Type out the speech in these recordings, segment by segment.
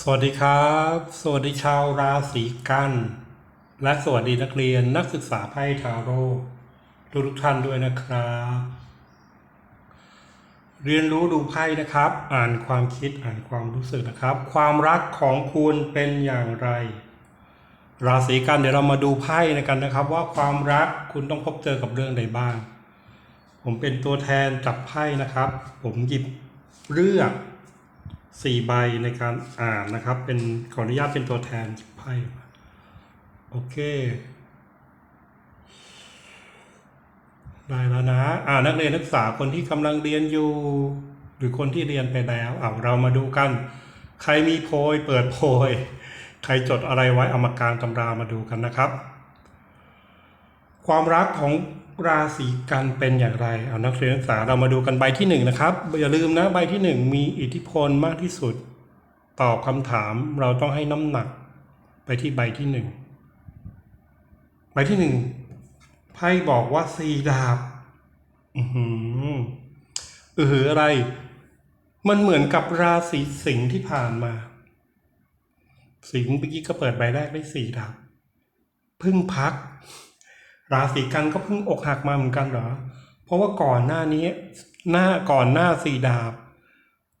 สวัสดีครับ สวัสดีชาวราศีกัน และสวัสดีนักเรียนนักศึกษาไพ่ทาโร่ทุกทุกท่านด้วยนะครับ เรียนรู้ดูไพ่นะครับ อ่านความคิดอ่านความรู้สึกนะครับ ความรักของคุณเป็นอย่างไร ราศีกันเดี๋ยวเรามาดูไพ่ในกันนะครับ ว่าความรักคุณต้องพบเจอกับเรื่องใดบ้าง ผมเป็นตัวแทนจับไพ่นะครับ ผมหยิบเลือก สี่ใบในการอ่านนะครับ เป็นขออนุญาตเป็นตัวแทนไพ่โอเค ได้แล้วนะ อ่านักเรียนนักศึกษาคนที่กำลังเรียนอยู่ หรือคนที่เรียนไปแล้วเอาเรามาดูกัน ใครมีโพย เปิดโพย ใครจดอะไรไว้เอามากางตำรามาดูกันนะครับ ความรักของ ราศีกันเป็นอย่างไรเอานักเรียนนักศึกษาเรามาดูกันใบที่หนึ่งนะครับอย่าลืมนะใบที่หนึ่งมีอิทธิพลมากที่สุด ตอบคำถามเราต้องให้น้ำหนัก ไปที่ใบที่หนึ่งใบที่หนึ่งไพ่บอกว่าสีดาบ อือหืออือหืออะไร มันเหมือนกับราศีสิงห์ที่ผ่านมา สิงห์เมื่อกี้ก็เปิดใบแรกได้สี่ดาบพิ่งพัก ราศีกันก็เพิ่งอกหักมาเหมือนกันเหรอ เพราะว่าก่อนหน้านี้ หน้าก่อนหน้าสี่ดาบ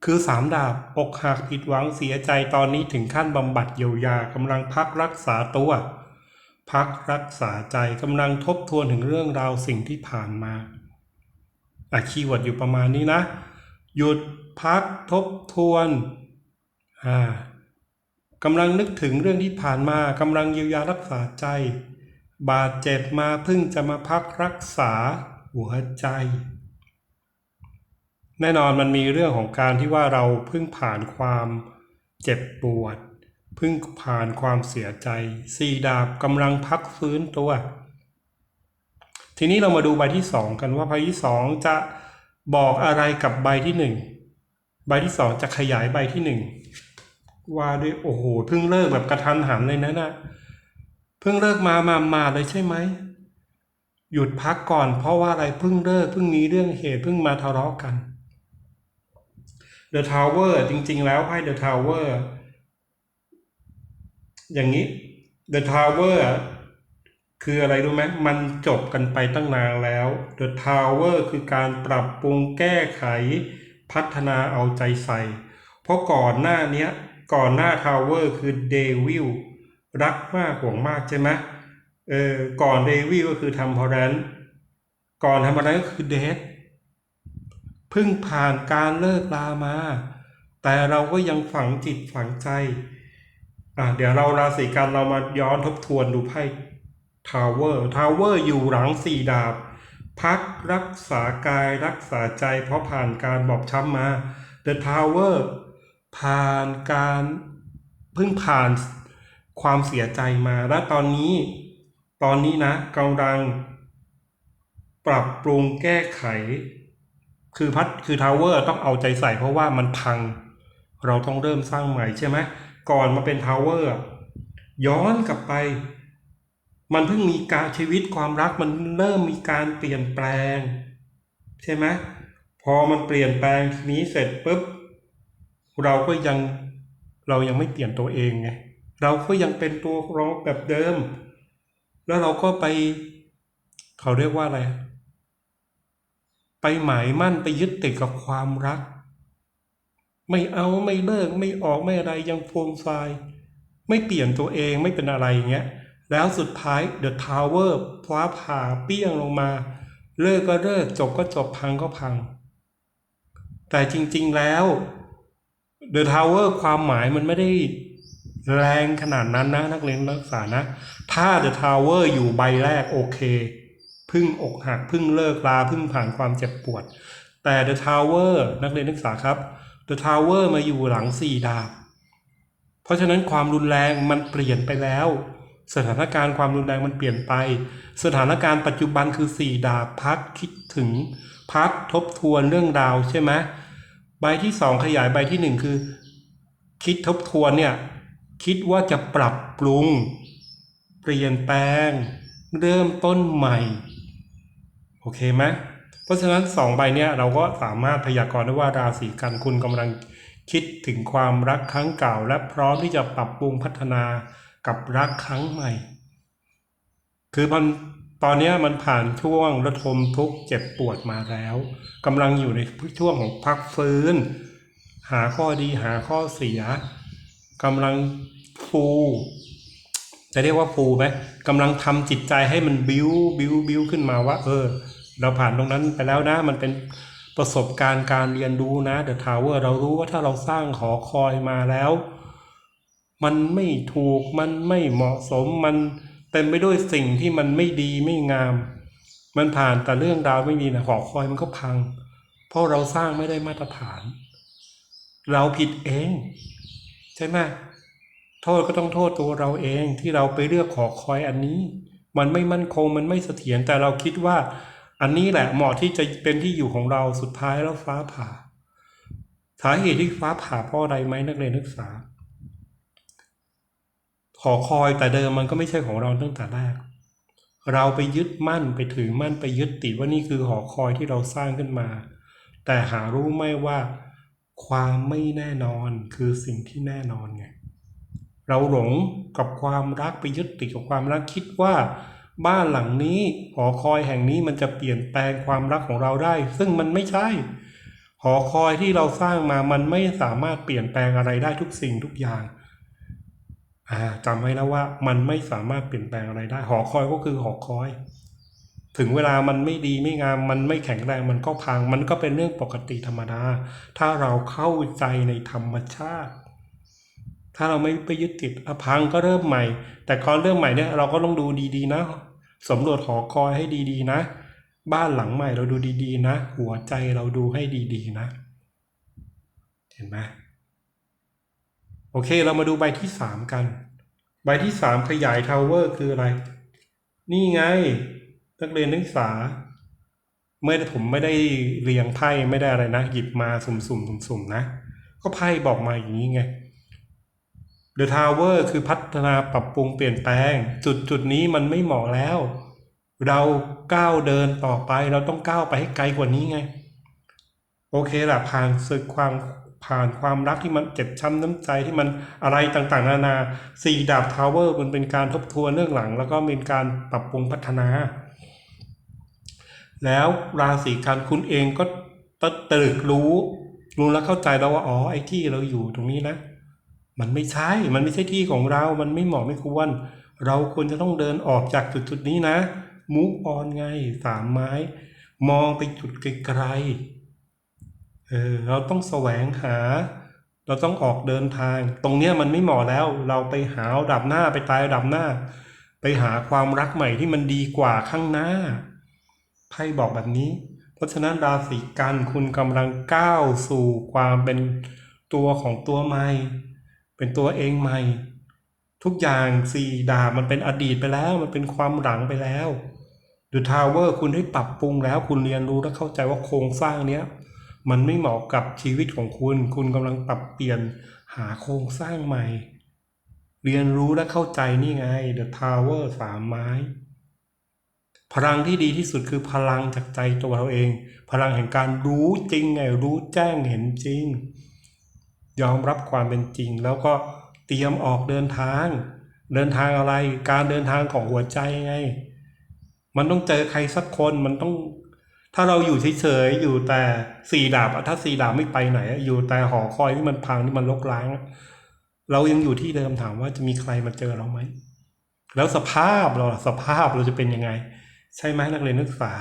คือสามดาบอกหักผิดหวังเสียใจตอนนี้ถึงขั้นบำบัดเยียวยากำลังพักรักษาตัว พักรักษาใจกำลังทบทวนถึงเรื่องราวสิ่งที่ผ่านมาอะคีย์เวิร์ดอยู่ประมาณนี้นะ หยุดพักทบทวนอ่ากำลังนึกถึงเรื่องที่ผ่านมากำลังเยียวยารักษาใจ บาดเจ็บมาเพิ่งจะมาพักรักษาหัวใจ แน่นอนมันมีเรื่องของการที่ว่าเราเพิ่งผ่านความเจ็บปวด เพิ่งผ่านความเสียใจสี่ดาบกำลังพักฟื้นตัว ทีนี้เรามาดูใบที่สองกันว่าใบที่สองจะบอกอะไรกับใบที่หนึ่งใบที่สองจะขยายใบที่หนึ่งว่าด้วยโอ้โหเพิ่งเลิกแบบกระทันหันเลยนะน่ะ พิ่งเลิกมามามาเลยใช่ไหม หยุดพักก่อนเพราะว่าอะไรเพิ่งเลิกเพิ่งมีเรื่องเหตุเพิ่งมาทะเลาะกัน The Tower จริง ๆ แล้วไพ่ The Tower อย่างนี้ The Tower คืออะไรรู้ไหมมันจบกันไปตั้งนานแล้ว The Tower คือการปรับปรุงแก้ไขพัฒนาเอาใจใส่ เพราะก่อนหน้านี้ก่อนหน้า Tower คือ Devil รักมากห่วงมากใช่ไหมเออก่อนเดวิลก็คือทำพอแรนก่อนทำอะไรก็คือเดทเพิ่งผ่านการเลิกลามา แต่เราก็ยังฝังจิตฝังใจอะเดี๋ยวเราราศีกันเรามาย้อนทบทวนดูไพ่ทาวเวอร์ทาวเวอร์อยู่หลังสี่ดาบ พักรักษากายรักษาใจเพราะผ่านการบอบช้ำมา The Tower ผ่านการเพิ่งผ่าน ความเสียใจมาและตอนนี้ ตอนนี้นะกำลัง ปรับปรุงแก้ไข คือพัดคือทาวเวอร์ต้องเอาใจใส่เพราะว่ามันพัง เราต้องเริ่มสร้างใหม่ใช่ไหมก่อนมาเป็นทาวเวอร์ย้อนกลับไป มันเพิ่งมีการชีวิตความรักมันเริ่มมีการเปลี่ยนแปลง ใช่ไหมพอมันเปลี่ยนแปลงทีนี้เสร็จปุ๊บเราก็ยังเรายังไม่เปลี่ยนตัวเองไง เราก็ยังเป็นตัวเราแบบเดิม แล้วเราก็ไป เขาเรียกว่าอะไร ไปหมายมั่นไปยึดติดกับความรัก ไม่เอาไม่เลิกไม่ออกไม่อะไรยังโฟมไฟล์ไม่เปลี่ยนตัวเองไม่เป็นอะไรอย่างเงี้ยแล้วสุดท้าย The Tower ฟ้าผ่าเปี้ยงลงมา เลิกก็เลิกจบก็จบพังก็พัง แต่จริงๆแล้ว The Tower ความหมายมันไม่ได้ แรงขนาดนั้นนะนักเรียนนักศึกษานะ ถ้า The Tower อยู่ใบแรกโอเค พึ่งอกหักพึ่งเลิกลาพึ่งผ่านความเจ็บปวด แต่ The Tower นักเรียนนักศึกษาครับ The Tower มาอยู่หลังสี่ดาบ เพราะฉะนั้นความรุนแรงมันเปลี่ยนไปแล้ว สถานการณ์ความรุนแรงมันเปลี่ยนไป สถานการณ์ปัจจุบันคือสี่ดาบพักคิดถึงพักทบทวนเรื่องราวใช่ไหมใบที่สองขยายใบที่หนึ่งคือ คิดทบทวนเนี่ย คิดว่าจะปรับปรุง เปลี่ยนแปลง เริ่มต้นใหม่ โอเคไหมเพราะฉะนั้นสองใบเนี่ยเราก็สามารถพยากรณ์ได้ว่าราศีกันคุณกำลังคิดถึงความรักครั้งเก่า และพร้อมที่จะปรับปรุงพัฒนากับรักครั้งใหม่ คือมันตอนนี้มันผ่านช่วงระทมทุกข์เจ็บปวดมาแล้วกำลังอยู่ในช่วงของพักฟื้น หาข้อดีหาข้อเสีย กำลังฟูจะเรียกว่าฟูไหมกำลังทำจิตใจให้มันบิวบิวบิวขึ้นมาว่า เออ เราผ่านตรงนั้นไปแล้วนะ มันเป็นประสบการณ์การเรียนรู้นะเดอะทาวเวอร์เรารู้ว่าถ้าเราสร้างหอคอยมาแล้ว มันไม่ถูกมันไม่เหมาะสมมันเต็มไปด้วยสิ่งที่มันไม่ดีไม่งาม มันผ่านแต่เรื่องราวไม่ดีนะหอคอยมันก็พัง เพราะเราสร้างไม่ได้มาตรฐาน เราผิดเอง ใช่ไหมโทษก็ต้องโทษตัวเราเองที่เราไปเลือกหอคอยอันนี้ มันไม่มั่นคงมันไม่เสถียรแต่เราคิดว่า อันนี้แหละเหมาะที่จะเป็นที่อยู่ของเราสุดท้ายแล้วฟ้าผ่า สาเหตุที่ฟ้าผ่าเพราะอะไรไหมนักเรียนนักศึกษาหอคอยแต่เดิมมันก็ไม่ใช่ของเราตั้งแต่แรกเราไปยึดมั่นไปถือมั่นไปยึดติดว่านี่คือหอคอยที่เราสร้างขึ้นมา แต่หารู้ไหมว่า ความไม่แน่นอนคือสิ่งที่แน่นอนไงเราหลงกับความรักไปยึดติดกับความรักคิดว่า บ้านหลังนี้หอคอยแห่งนี้มันจะเปลี่ยนแปลงความรักของเราได้ ซึ่งมันไม่ใช่ หอคอยที่เราสร้างมามันไม่สามารถเปลี่ยนแปลงอะไรได้ทุกสิ่งทุกอย่างอ่าจำไว้แล้วว่ามันไม่สามารถเปลี่ยนแปลงอะไรได้ หอคอยก็คือหอคอย ถึงเวลามันไม่ดีไม่งามมันไม่แข็งแรงมันก็พัง มันก็เป็นเรื่องปกติธรรมดา ถ้าเราเข้าใจในธรรมชาติ ถ้าเราไม่ไปยึดติดอพังก็เริ่มใหม่ แต่ก่อนเริ่มใหม่เนี่ยเราก็ต้องดูดีๆนะสำรวจหอคอยให้ดีๆนะ บ้านหลังใหม่เราดูดีๆนะ หัวใจเราดูให้ดีๆนะ เห็นไหมโอเคเรามาดูใบที่สามกัน ใบที่สามขยายทาวเวอร์คืออะไร นี่ไง นักเรียนนักศึกษาเมื่อผมไม่ได้เรียงไพ่ไม่ได้อะไรนะ หยิบมาสุ่มๆสุ่มๆนะ ก็ไพ่บอกมาอย่างนี้ไง The Tower คือพัฒนาปรับปรุงเปลี่ยนแปลง จุดจุดนี้มันไม่เหมาะแล้ว เราก้าวเดินต่อไปเราต้องก้าวไปให้ไกลกว่านี้ไง โอเคละผ่านศึกความผ่านความรักที่มันเจ็บช้ำน้ำใจที่มันอะไรต่างๆ นานาสี่ดาบทาวเวอร์มันเป็นการทบทวนเรื่องหลัง แล้วก็เป็นการปรับปรุงพัฒนา แล้วราศีกันคุณเองก็ตะตรึกรู้ รู้แล้วเข้าใจแล้วว่าอ๋อไอ้ที่เราอยู่ตรงนี้นะ มันไม่ใช่ มันไม่ใช่ที่ของเรา มันไม่เหมาะไม่ควร เราควรจะต้องเดินออกจากจุดจุดๆนี้นะมูฟออนไงสามไม้ มองไปจุดไกลๆเออเราต้องแสวงหา เราต้องออกเดินทาง ตรงเนี้ยมันไม่เหมาะแล้ว เราไปหาดับหน้าไปตายดับหน้า ไปหาความรักใหม่ที่มันดีกว่าข้างหน้า ไพ่บอกแบบนี้ เพราะฉะนั้นราศีกันคุณกำลังก้าวสู่ความเป็นตัวของตัวใหม่ เป็นตัวเองใหม่ ทุกอย่างสี่ดาบมันเป็นอดีตไปแล้ว มันเป็นความหลังไปแล้วดูทาวเวอร์คุณได้ปรับปรุงแล้วคุณเรียนรู้และเข้าใจว่าโครงสร้างเนี้ยมันไม่เหมาะกับชีวิตของคุณ คุณกำลังปรับเปลี่ยนหาโครงสร้างใหม่ เรียนรู้และเข้าใจนี่ไง The Tower สามไม้ พลังที่ดีที่สุดคือพลังจากใจตัวเราเอง พลังแห่งการรู้จริงไงรู้แจ้งเห็นจริง ยอมรับความเป็นจริง แล้วก็เตรียมออกเดินทาง เดินทางอะไร การเดินทางของหัวใจไง มันต้องเจอใครสักคนมันต้อง ถ้าเราอยู่เฉยๆอยู่แต่สี่ดาบถ้าสี่ดาบไม่ไปไหน อยู่แต่หอคอยที่มันพังที่มันลกล้าง เรายังอยู่ที่เดิมถามว่าจะมีใครมาเจอเราไหมแล้วสภาพเราสภาพเราจะเป็นยังไง ใช่ไหมนักเรียนนักศึกษา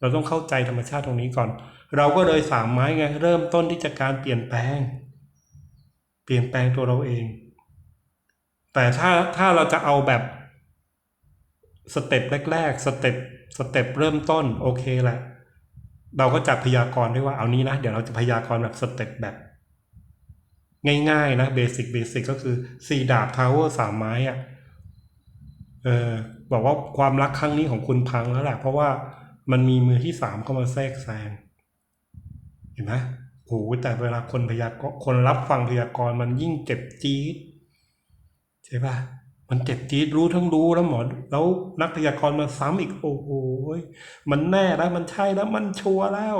เราต้องเข้าใจธรรมชาติตรงนี้ก่อน เราก็เลยสามไม้ไงเริ่มต้นที่จะการเปลี่ยนแปลง เปลี่ยนแปลงตัวเราเอง แต่ถ้าถ้าเราจะเอาแบบสเต็ปแรกๆสเต็ปสเต็ปเริ่มต้นโอเคแหละเราก็จัดพยากรณ์ได้ว่าเอานี้นะเดี๋ยวเราจะพยากรณ์แบบสเต็ปแบบ ง่ายๆนะเบสิกเบสิกก็คือสี่ดาบทาวเวอร์สามไม้อะ เออบอกว่าความรักครั้งนี้ของคุณพังแล้วแหละเพราะว่ามันมีมือที่สามเข้ามาแทรกแซงเห็นไหมโหแต่เวลาคนพยากรคนรับฟังพยากรมันยิ่งเจ็บจี๊ดใช่ปะมันเจ็บจี๊ดรู้ทั้งรู้แล้วหมอแล้วนักพยากรมาซ้ำอีกโอ้โหมันแน่แล้วมันใช่แล้วมันชัวร์แล้ว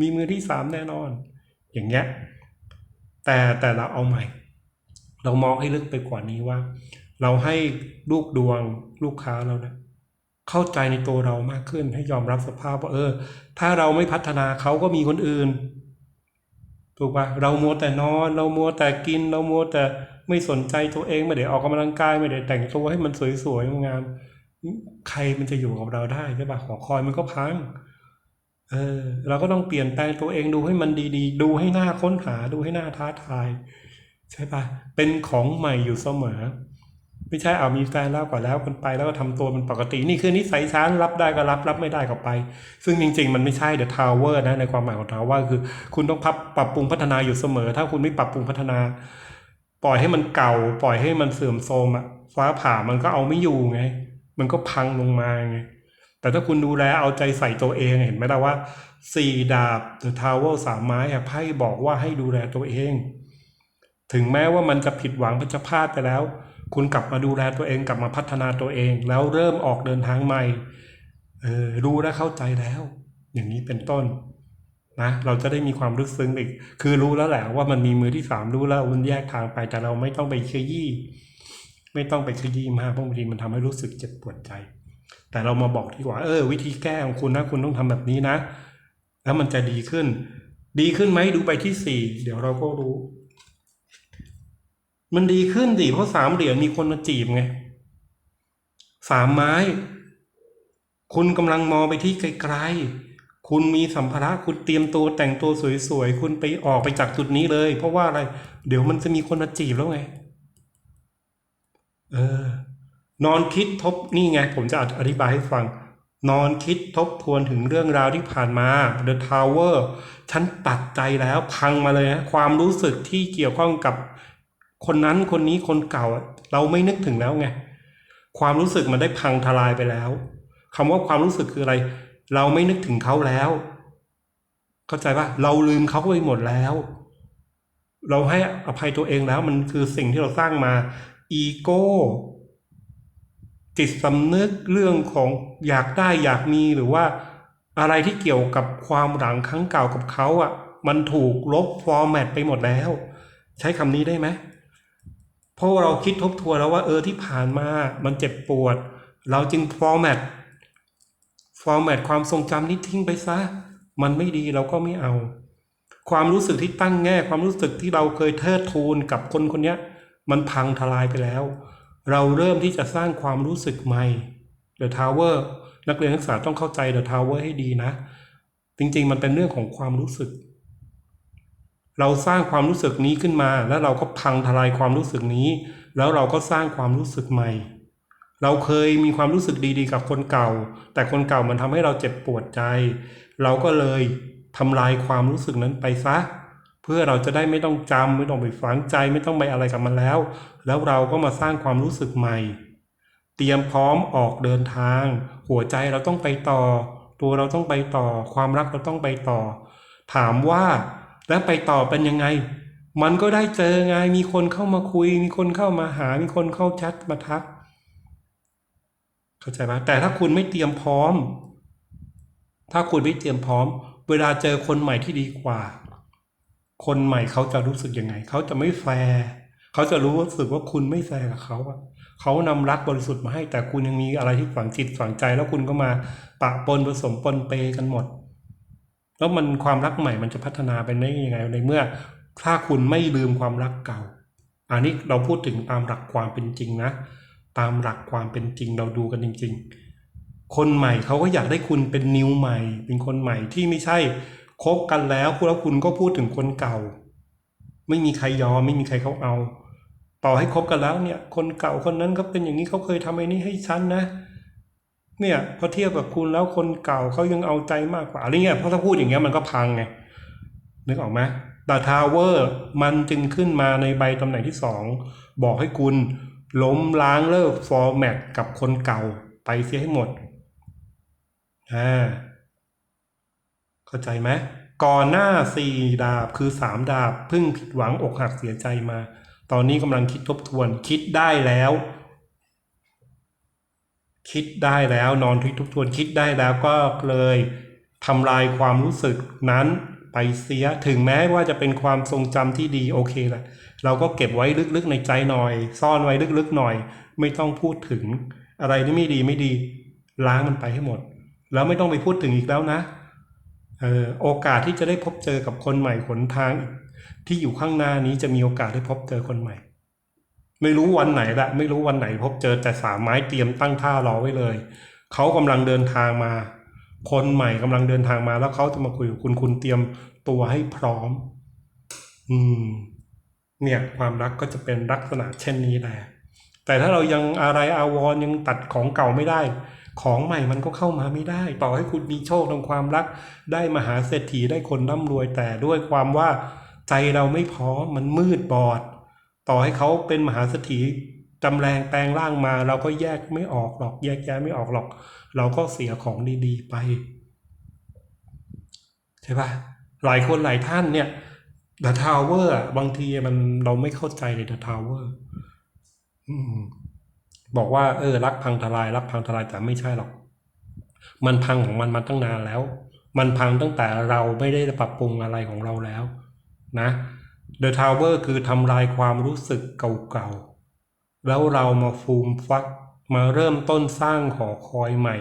มีมือที่สามแน่นอน อย่างเงี้ยแต่แต่เราเอาใหม่ เรามองให้ลึกไปกว่านี้ว่า เราให้ลูกดวงลูกค้าเราเนะเข้าใจในตัวเรามากขึ้น ให้ยอมรับสภาพว่าเออ ถ้าเราไม่พัฒนาเขาก็มีคนอื่น ถูกปะเรามัวแต่นอน เรามัวแต่กิน เรามัวแต่ไม่สนใจตัวเองไม่ได้ออกกำลังกายไม่ได้แต่งตัวให้มันสวยๆงามใครมันจะอยู่กับเราได้ใช่ปะหอคอยมันก็พังเออเราก็ต้องเปลี่ยนแปลงตัวเองดูให้มันดีๆ ดูให้หน้าค้นหาดูให้หน้าท้าทาย ใช่ปะเป็นของใหม่อยู่เสมอ ไม่ใช่เอามีแฟนแล้วก็แล้วกันไปแล้วก็ทำตัวเป็นปกติ นี่คือนิสัยช้านรับได้ก็รับรับไม่ได้ก็ไป ซึ่งจริง ๆ มันไม่ใช่เดอะทาวเวอร์นะในความหมายของทาวเวอร์คือ คุณต้องพับปรับปรุงพัฒนาอยู่เสมอ ถ้าคุณไม่ปรับปรุงพัฒนา ปล่อยให้มันเก่า ปล่อยให้มันเสื่อมโทรมอะฟ้าผ่ามันก็เอาไม่อยู่ไง มันก็พังลงมาไงแต่ถ้าคุณดูแลเอาใจใส่ตัวเองเห็นไหมล่ะว่าสี่ดาบ The Tower สามไม้อะไพ่บอกว่าให้ดูแลตัวเอง ถึงแม้ว่ามันจะผิดหวังมันจะพลาดไปแล้ว คุณกลับมาดูแลตัวเองกลับมาพัฒนาตัวเอง แล้วเริ่มออกเดินทางใหม่เออรู้และเข้าใจแล้ว อย่างนี้เป็นต้นนะเราจะได้มีความลึกซึ้งอีก คือรู้แล้วแหละว่ามันมีมือที่สามรู้แล้วมันแยกทางไปแต่เราไม่ต้องไปขยี้ไม่ต้องไปขยี้มากเพราะบางทีมันทำให้รู้สึกเจ็บปวดใจ แต่เรามาบอกดีกว่า เออ วิธีแก้ของคุณนะคุณต้องทำแบบนี้นะ แล้วมันจะดีขึ้น ดีขึ้นไหมดูไปที่สี่เดี๋ยวเราก็รู้ มันดีขึ้นดิเพราะสามเหรียญมีคนมาจีบไงสามไม้ คุณกำลังมองไปที่ไกลๆคุณมีสัมภาระคุณเตรียมตัวแต่งตัวสวยๆ คุณไปออกไปจากจุดนี้เลย เพราะว่าอะไร เดี๋ยวมันจะมีคนมาจีบแล้วไง เออ นอนคิดทบนี่ไง ผมจะอธิบายให้ฟัง นอนคิดทบทวนถึงเรื่องราวที่ผ่านมา The Tower ฉันตัดใจแล้วพังมาเลยนะความรู้สึกที่เกี่ยวข้องกับ คนนั้นคนนี้คนเก่า เราไม่นึกถึงแล้วไงความรู้สึกมันได้พังทลายไปแล้วคำว่าความรู้สึกคืออะไร เราไม่นึกถึงเขาแล้ว เข้าใจปะเราลืมเขาไปหมดแล้ว เราให้อภัยตัวเองแล้วมันคือสิ่งที่เราสร้างมาอีโก้จิตสำนึกเรื่องของอยากได้อยากมีหรือว่าอะไรที่เกี่ยวกับความหลังครั้งเก่ากับเขาอะ มันถูกลบฟอร์แมตไปหมดแล้ว ใช้คำนี้ได้ไหม เพราะเราคิดทบทวนแล้วว่าเออที่ผ่านมามันเจ็บปวด เราจึงฟอร์แมตฟอร์แมตความทรงจำนี้ทิ้งไปซะ มันไม่ดีเราก็ไม่เอา ความรู้สึกที่ตั้งแง่ ความรู้สึกที่เราเคยเทิดทูนกับคนคนนี้มันพังทลายไปแล้ว เราเริ่มที่จะสร้างความรู้สึกใหม่ The Tower นักเรียนนักศึกษาต้องเข้าใจ The Tower ให้ดีนะ จริงๆ มันเป็นเรื่องของความรู้สึก เราสร้างความรู้สึกนี้ขึ้นมา แล้วเราก็พังทลายความรู้สึกนี้ แล้วเราก็สร้างความรู้สึกใหม่ เราเคยมีความรู้สึกดีๆ กับคนเก่า แต่คนเก่ามันทำให้เราเจ็บปวดใจ เราก็เลยทำลายความรู้สึกนั้นไปซะ เพื่อเราจะได้ไม่ต้องจำไม่ต้องไปฝังใจ ไม่ต้องไปอะไรกับมันแล้ว แล้วเราก็มาสร้างความรู้สึกใหม่ เตรียมพร้อมออกเดินทาง หัวใจเราต้องไปต่อ ตัวเราต้องไปต่อ ความรักเราต้องไปต่อ ถามว่า แล้วไปต่อเป็นยังไง มันก็ได้เจอไงมีคนเข้ามาคุย มีคนเข้ามาหา มีคนเข้าแชทมาทัก เข้าใจไหมแต่ถ้าคุณไม่เตรียมพร้อม ถ้าคุณไม่เตรียมพร้อม เวลาเจอคนใหม่ที่ดีกว่า คนใหม่เขาจะรู้สึกยังไง เขาจะไม่แฟร์เขาจะรู้สึกว่าคุณไม่แฟร์กับเขาอะเขานำรักบริสุทธิ์มาให้ แต่คุณยังมีอะไรที่ฝังจิตฝังใจ แล้วคุณก็มาปะปนผสมปนเปกันหมด แล้วมันความรักใหม่มันจะพัฒนาไปได้ยังไงในเมื่อ ถ้าคุณไม่ลืมความรักเก่า อันนี้เราพูดถึงตามหลักความเป็นจริงนะ ตามหลักความเป็นจริงเราดูกันจริง ๆ คนใหม่เขาก็อยากได้คุณเป็นนิวใหม่ เป็นคนใหม่ที่ไม่ใช่คบกันแล้วแล้วคุณก็พูดถึงคนเก่า ไม่มีใครยอมไม่มีใครเขาเอา ต่อให้คบกันแล้วเนี่ย คนเก่าคนนั้นก็เป็นอย่างนี้เขาเคยทำไอ้นี้ให้ฉันนะเเนี่ยพอเทียบกับคุณแล้วคนเก่าเขายังเอาใจมากกว่าอะไรเงี้ยเพราะถ้าพูดอย่างเงี้ยมันก็พังไงนึกออกไหมแต่ทาวเวอร์มันจึงขึ้นมาในใบตำแหน่งที่สองบอกให้คุณล้มล้างเลิกฟอร์แมตกับคนเก่าไปเสียให้หมดอ่าเข้าใจไหมก่อนหน้าสี่ดาบคือสามดาบเพิ่งผิดหวังอกหักเสียใจมา ตอนนี้กำลังคิดทบทวนคิดได้แล้ว คิดได้แล้วนอนคิดทบทวนคิดได้แล้วก็เลยทำลายความรู้สึกนั้นไปเสียถึงแม้ว่าจะเป็นความทรงจำที่ดีโอเคแหละเราก็เก็บไว้ลึกๆในใจหน่อย ซ่อนไว้ลึกๆหน่อย ไม่ต้องพูดถึงอะไรที่ไม่ดีไม่ดี ล้างมันไปให้หมด แล้วไม่ต้องไปพูดถึงอีกแล้วนะเออโอกาสที่จะได้พบเจอกับคนใหม่หนทาง ที่อยู่ข้างหน้านี้จะมีโอกาสได้พบเจอคนใหม่ ไม่รู้วันไหนละไม่รู้วันไหนพบเจอแต่สามไม้เตรียมตั้งท่ารอไว้เลย เขากำลังเดินทางมา คนใหม่กำลังเดินทางมา แล้วเขาจะมาคุยกับคุณคุณเตรียมตัวให้พร้อม อืม เนี่ยความรักก็จะเป็นลักษณะเช่นนี้แหละ แต่ถ้าเรายังอะไรอาวรยังตัดของเก่าไม่ได้ ของใหม่มันก็เข้ามาไม่ได้ ต่อให้คุณมีโชคทางความรัก ได้มหาเศรษฐีได้คนร่ำรวยแต่ด้วยความว่าใจเราไม่พร้อมมันมืดบอด ต่อให้เขาเป็นมหาเศรษฐีจำแรงแปลงร่างมา เราก็แยกไม่ออกหรอก แยกแยะไม่ออกหรอก เราก็เสียของดีๆไป ใช่ปะหลายคนหลายท่านเนี่ย The Tower อะบางทีมันเราไม่เข้าใจเลย The Tower อืมบอกว่าเออรักพังทลาย รักพังทลายแต่ไม่ใช่หรอก มันพังของมันมาตั้งนานแล้ว มันพังตั้งแต่เราไม่ได้ปรับปรุงอะไรของเราแล้ว นะ The Tower คือทำลายความรู้สึกเก่าๆ แล้วเรามาฟูมฟัก มาเริ่มต้นสร้างหอคอยใหม่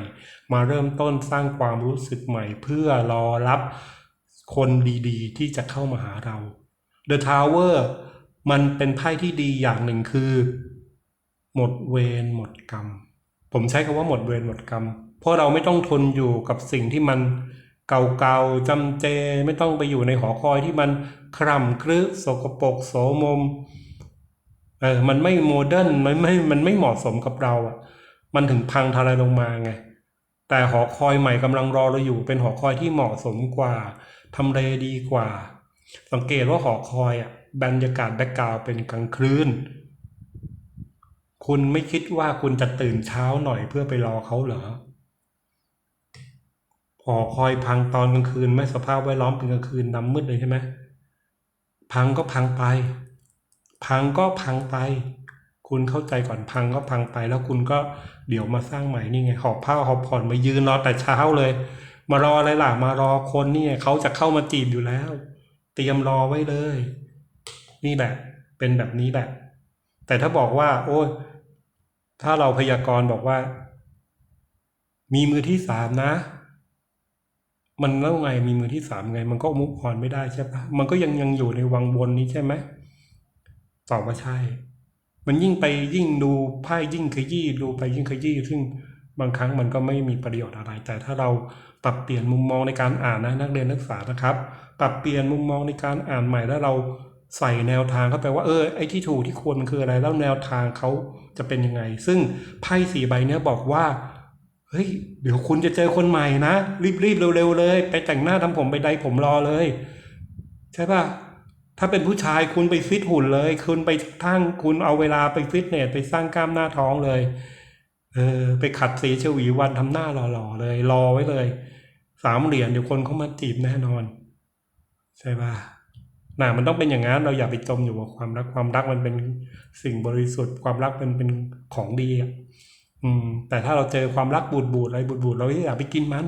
มาเริ่มต้นสร้างความรู้สึกใหม่ เพื่อรอรับคนดีๆ ที่จะเข้ามาหาเรา The Tower มันเป็นไพ่ที่ดีอย่างหนึ่งคือ หมดเวรหมดกรรม ผมใช้คำว่าหมดเวรหมดกรรม เพราะเราไม่ต้องทนอยู่กับสิ่งที่มัน เก่าๆจำเจไม่ต้องไปอยู่ในหอคอยที่มันคร่ำครึสกปรกโสมมเออมันไม่โมเดิร์นมันไม่มันไม่เหมาะสมกับเราอะ มันถึงพังทลายลงมาไงแต่หอคอยใหม่กำลังรอเราอยู่เป็นหอคอยที่เหมาะสมกว่าทำเลดีกว่า สังเกตว่าหอคอยอะบรรยากาศแบ็กกราวเป็นกลางคืนคุณไม่คิดว่าคุณจะตื่นเช้าหน่อยเพื่อไปรอเขาเหรอ หอคอยพังตอนกลางคืนไหม่สภาพแวดล้อมเป็นกลางคืนดำมืดเลยใช่ไหมพังก็พังไป พังก็พังไป คุณเข้าใจก่อนพังก็พังไป แล้วคุณก็เดี๋ยวมาสร้างใหม่นี่ไงหอบผ้าหอบผ่อนมายืนรอแต่เช้าเลย มารออะไรล่ะมารอคนนี่ไงเขาจะเข้ามาจีบอยู่แล้ว เตรียมรอไว้เลย นี่แหละ เป็นแบบนี้แหละแต่ถ้าบอกว่า โอ้ยถ้าเราพยากรณ์บอกว่า มีมือที่สามนะ มันแล้วไงมีมือที่สามไง มันก็มุกพรไม่ได้ใช่ปะมันก็ยังยังอยู่ในวังวนนี้ใช่ไหมตอบว่าใช่ มันยิ่งไปยิ่งดูไพ่ยิ่งขยี้ดูไปยิ่งขยี้ซึ่งบางครั้งมันก็ไม่มีประโยชน์อะไร แต่ถ้าเราปรับเปลี่ยนมุมมองในการอ่านนะนักเรียนนักศึกษานะครับ ปรับเปลี่ยนมุมมองในการอ่านใหม่แล้วเราใส่แนวทางเข้าไปว่าเออไอ้ที่ถูกที่ควรมันคืออะไรแล้วแนวทางเขาจะเป็นยังไง ซึ่งไพ่สี่ใบเนี้ยบอกว่า เฮ้ยเดี๋ยวคุณจะเจอคนใหม่นะ รีบๆเร็วๆเลย ไปแต่งหน้าทำผมไปใดผมรอเลย ใช่ปะถ้าเป็นผู้ชายคุณไปฟิตหุ่นเลย คุณไปทั้งคุณเอาเวลาไปฟิตเนสไปสร้างกล้ามหน้าท้องเลย เออ ไปขัดสีชวีวันทำหน้าหล่อๆเลย รอไว้เลยสามเหรียญเดี๋ยวคนเขามาจีบแน่นอน ใช่ปะน่ะมันต้องเป็นอย่างนั้นเราอย่าไปจมอยู่กับความรักความรักมันเป็นสิ่งบริสุทธิ์ความรักมันเป็นของดีอะ อืม แต่ถ้าเราเจอความรักบูดบูดอะไรบูดบูดเราอย่าไปกินมัน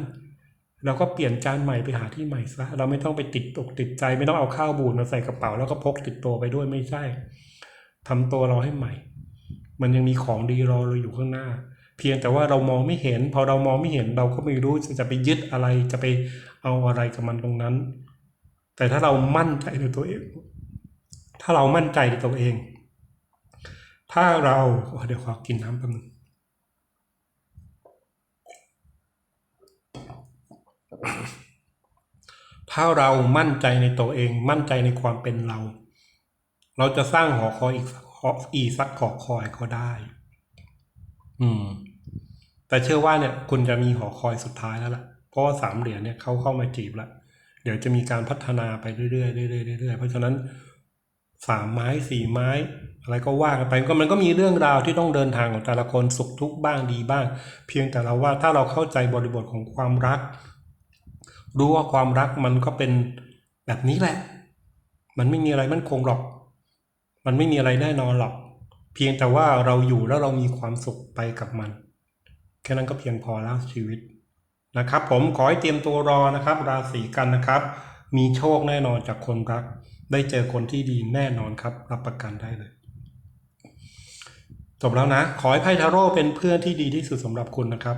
เราก็เปลี่ยนจานใหม่ไปหาที่ใหม่ซะเราไม่ต้องไปติดอกติดใจ ไม่ต้องเอาข้าวบูดมาใส่กระเป๋า แล้วก็พกติดตัวไปด้วยไม่ใช่ทำตัวเราให้ใหม่ มันยังมีของดีรอเราอยู่ข้างหน้า เพียงแต่ว่าเรามองไม่เห็น พอเรามองไม่เห็นเราก็ไม่รู้จะไปยึดอะไรจะไปเอาอะไรกับมันตรงนั้น แต่ถ้าเรามั่นใจในตัวเอง ถ้าเรามั่นใจในตัวเอง ถ้าเราเดี๋ยวขอกินน้ำแป๊บนึง ถ้าเรามั่นใจในตัวเอง มั่นใจในความเป็นเรา เราจะสร้างหอคอยอีกสักหออีกสักหอคอยก็ได้ อืม แต่เชื่อว่าเนี่ย คุณจะมีหอคอยสุดท้ายแล้วล่ะ เพราะว่าสามเหรียญเนี่ยเขาเข้ามาจีบแล้วเดี๋ยวจะมีการพัฒนาไปเรื่อยๆเรื่อยๆเรื่อยๆเพราะฉะนั้นสามไม้สี่ไม้ อะไรก็ว่ากันไปก็มันก็มีเรื่องราวที่ต้องเดินทางของแต่ละคนสุขทุกข์บ้างดีบ้าง เพียงแต่เราว่าถ้าเราเข้าใจบริบทของความรัก รู้ว่าความรักมันก็เป็นแบบนี้แหละ มันไม่มีอะไรมั่นคงหรอก มันไม่มีอะไรแน่นอนหรอก เพียงแต่ว่าเราอยู่แล้วเรามีความสุขไปกับมัน แค่นั้นก็เพียงพอแล้วชีวิตนะครับ ผมขอให้เตรียมตัวรอนะครับ ราศีกันนะครับ มีโชคแน่นอนจากคนรัก ได้เจอคนที่ดีแน่นอนครับ รับประกันได้เลยจบแล้วนะ ขอให้ไพ่ทาโร่เป็นเพื่อนที่ดีที่สุดสำหรับคุณนะครับ